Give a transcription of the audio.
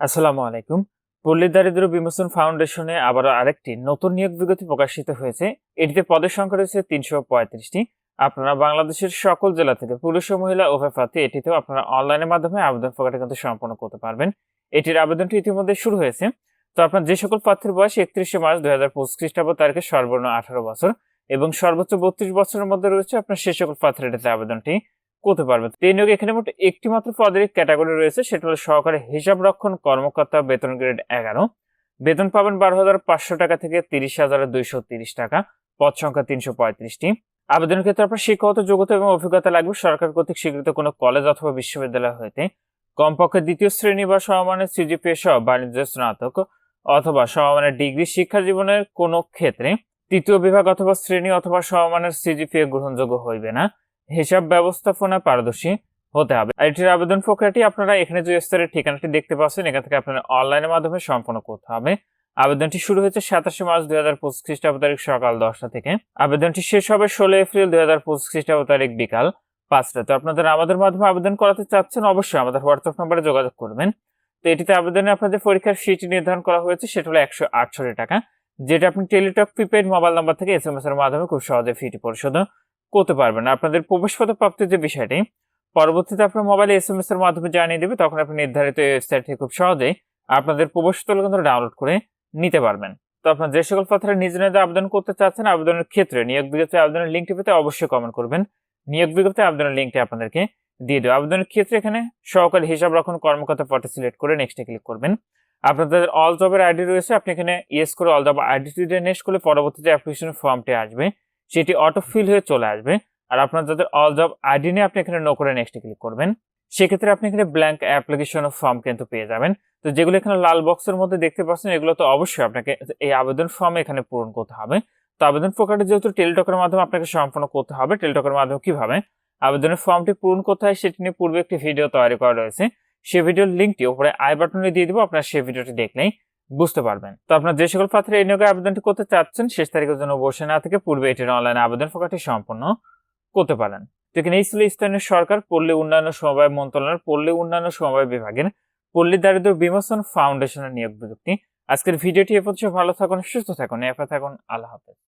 আসসালামু আলাইকুম। পল্লী দারিদ্র বিমোচন ফাউন্ডেশনে আবার আরেকটি নতুন নিয়োগ বিজ্ঞপ্তি প্রকাশিত হয়েছে। এটিতে পদের সংখ্যা রয়েছে তিনশো পঁয়ত্রিশটি। আপনারা বাংলাদেশের সকল জেলা থেকে পুরুষ ও মহিলা উভয় প্রার্থী এটিতেও আপনারা অনলাইনের মাধ্যমে আবেদন প্রকারটা কিন্তু সম্পন্ন করতে পারবেন। এটির আবেদনটি ইতিমধ্যে শুরু হয়েছে। তো আপনার যে সকল প্রার্থীর বয়স একত্রিশে মার্চ দুই হাজার পঁচিশ খ্রিস্টাব্দ তারিখে সর্বনিম্ন আঠারো বছর এবং সর্বোচ্চ বত্রিশ বছরের মধ্যে রয়েছে আপনার সে সকল প্রার্থীর এটিতে আবেদনটি। করতে পারবে। এই নিয়োগে এখানে মোট একটি মাত্র পদের ক্যাটাগরি রয়েছে, সেটা হলো সহকারী হিসাব রক্ষণ কর্মকর্তা বেতন গ্রেড এগারো। বেতন পাবেন বারো হাজার পাঁচশো টাকা থেকে তিরিশ হাজার দুইশো তিরিশ টাকা, পদ সংখ্যা তিনশো পঁয়ত্রিশটি। আবেদনের ক্ষেত্রে আপনার শিক্ষাগত যোগ্যতা এবং অভিজ্ঞতা লাগবে, সরকার কর্তৃক স্বীকৃত কোনো কলেজ অথবা বিশ্ববিদ্যালয় হইতে। কমপক্ষে দ্বিতীয় শ্রেণি বা সমমানের সিজিপিএ সহ বাণিজ্য, স্নাতক অথবা সমমানের ডিগ্রি শিক্ষা জীবনের কোনো ক্ষেত্রে তৃতীয় বিভাগ অথবা শ্রেণি অথবা সমমানের সিজিপিএ গ্রহণযোগ্য হইবে না। হিসাব ব্যবস্থাপনা পারদর্শী হতে হবে। আর এটির আবেদন প্রক্রিয়াটি আপনারা এখানে যে স্তরের ঠিকানাটি দেখতে পাচ্ছেন, এখান থেকে আপনারা অনলাইনের মাধ্যমে সম্পন্ন করতে হবে। আবেদনটি শুরু হয়েছে সাতাশে মার্চ দুই হাজার পঁচিশ খ্রিস্টাব্দ তারিখ সকাল দশটা থেকে। আবেদনটি শেষ হবে ষোলো এপ্রিল দুই হাজার পঁচিশ খ্রিস্টাব্দ তারিখ বিকাল পাঁচটা তো আপনাদের আমাদের মাধ্যমে আবেদন করাতে চাচ্ছেন, অবশ্যই আমাদের হোয়াটসঅ্যাপ নম্বরে যোগাযোগ করবেন। তো এটিতে আবেদনে আপনাদের পরীক্ষার ফিটি নির্ধারণ করা হয়েছে, সেটা হলো একশো আটষট্টি টাকা, যেটা আপনি টেলিটক প্রিপেড মোবাইল নাম্বার থেকে এস এম এস এর মাধ্যমে খুব সহজে ফিটি পরিশোধ করতে পারবেন। আপনাদের প্রবেশপত্র প্রাপ্তির যে বিষয়টি, পরবর্তীতে আপনার মোবাইলে এস এম এস এর মাধ্যমে জানিয়ে দেবে, তখন আপনি নির্ধারিত ওয়েবসাইট থেকে খুব সহজেই আপনাদের প্রবেশপত্র কিন্তু ডাউনলোড করে নিতে পারবেন। তো আপনার যে সকল পাত্রে নিজে নিজে আবেদন করতে চাচ্ছেন, আবেদনের ক্ষেত্রে নিয়োগ বিজ্ঞপ্তি আবেদনের লিঙ্কটি পেতে অবশ্যই কমেন্ট করবেন। নিয়োগ বিজ্ঞপ্তি আবেদনের লিঙ্কটি আপনাদেরকে দিয়ে দেবে। আবেদনের ক্ষেত্রে এখানে সহকারী হিসাব রক্ষণ কর্মকর্তা পদে সিলেক্ট করে নেক্সটে ক্লিক করবেন। আপনাদের অল জবের আইডি রয়েছে, আপনি এখানে ইয়েস করে অল জব আইডিটি নেক্সট করলে পরবর্তীতে অ্যাপ্লিকেশন ফর্মটি আসবে। সেটি অটো ফিল হয়ে চলে আসবে। আর আপনার যাদের অল জব আইডি নিয়ে আপনি এখানে নো করে নেক্সটে ক্লিক করবেন। সেক্ষেত্রে আপনি এখানে ব্ল্যাঙ্ক অ্যাপ্লিকেশন ফর্ম কিন্তু পেয়ে যাবেন। তো যেগুলো এখানে লাল বক্সের মধ্যে দেখতে পাচ্ছেন, এগুলো তো অবশ্যই আপনাকে এই আবেদন ফর্ম এখানে পূরণ করতে হবে। তো আবেদন প্রকারটি যেহেতু টেলিটকের মাধ্যমে আপনাকে সম্পন্ন করতে হবে টেলিটকের মাধ্যমে কীভাবে? আবেদনের ফর্মটি পূরণ করতে হয়, সেটি নিয়ে পূর্বে একটি ভিডিও তৈরি করা রয়েছে। সেই ভিডিওর লিঙ্কটি উপরে আই বাটনে দিয়ে দিব, আপনারা সেই ভিডিওটি দেখলেই। বুঝতে পারবেন। তো আপনার যে সকল পাত্রে এই নিয়োগে আবেদনটি করতে চাচ্ছেন, শেষ তারিখের জন্য বসে না থেকে পূর্বে এটির অনলাইনে আবেদন প্রকারটি সম্পন্ন করতে পারেন। যেখানে এই ছিল স্থানীয় সরকার, পল্লী উন্নয়ন সমবায় মন্ত্রণালয়ের পল্লী উন্নয়ন সমবায় বিভাগের পল্লী দারিদ্র বিমোচন ফাউন্ডেশনের নিয়োগ বিজ্ঞপ্তি। আজকের ভিডিওটি এ পর্যন্ত। ভালো থাকুন, সুস্থ থাকুন এফা থাকুন। আল্লাহ হাফেজ।